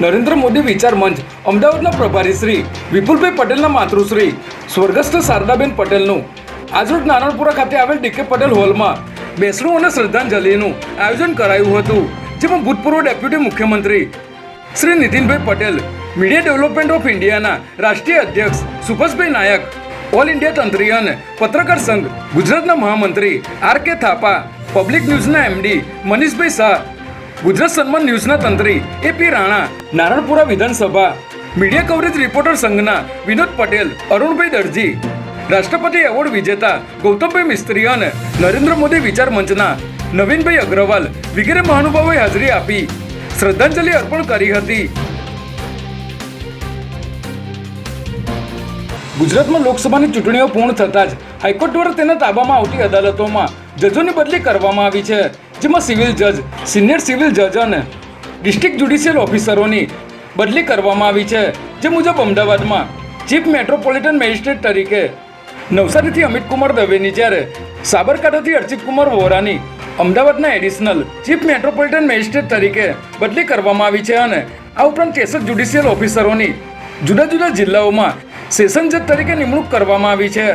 નરેન્દ્ર મોદી વિચાર મંચ, અમદાવાદના પ્રભારી શ્રી વિપુલભાઈ પટેલના માતૃશ્રી, સ્વર્ગસ્થ શારદાબેન પટેલનું. આજરોજ નારણપુરા ખાતે આવેલ ડીકે પટેલ હોલમાં બેસણું અને શ્રદ્ધાંજલિનું આયોજન કરાયું હતું, જેમાં ભૂતપૂર્વ ડેપ્યુટી મુખ્યમંત્રી Shri Nitinbhai Patel, media development of ઇન્ડિયાના રાષ્ટ્રીય અધ્યક્ષ સુભાષભાઈ નાયક, ઓલ ઇન્ડિયા તંત્રી અને પત્રકાર સંઘ, ગુજરાતના મહામંત્રી આર કે થાપા, પબ્લિક ન્યૂઝના એમડી મનીષભાઈ શાહ ગુજરાત સન્માન ન્યૂઝના તંત્રી એ પી રાણા, નારણપુરા વિધાનસભા, મીડિયા કવરેજ રિપોર્ટર સંઘના વિનોદ પટેલ, અરુણભાઈ દરજી, રાષ્ટ્રપતિ એવોર્ડ વિજેતા ગૌતમભાઈ મિસ્ત્રી અને નરેન્દ્ર મોદી વિચાર મંચના નવીનભાઈ અગ્રવાલ વગેરે મહાનુભાવોએ હાજરી આપી. શ્રદ્ધાંજલિ અર્પણ કરી હતી. ગુજરાતમાં લોકસભાની ચૂંટણીઓ પૂર્ણ થતાં જ હાઈકોર્ટ દ્વારા તેના તાબામાં આવતી અદાલતોમાં જજોની બદલી કરવામાં આવી છે. જેમાં સિવિલ જજ, સિનિયર સિવિલ જજ અને ડિસ્ટ્રિક્ટ જ્યુડિશિયલ ઓફિસરોની બદલી કરવામાં આવી છે. જે મુજબ અમદાવાદમાં ચીફ મેટ્રોપોલિટન મેજિસ્ટ્રેટ તરીકે નવસારીથી અમિત કુમાર દવેની જ્યારે સાબરકાંઠાથી અર્ચિત કુમાર વોરાની અમદાવાદના એડિશનલ ચીફ મેટ્રોપોલિટન મેજિસ્ટ્રેટ તરીકે બદલી કરવામાં આવી છે અને આ ઉપરાંત ત્રેસઠ જ્યુડિશિયલ ઓફિસરોની જુદા જુદા જિલ્લાઓમાં સેશન જજ તરીકે નિમણૂક કરવામાં આવી છે.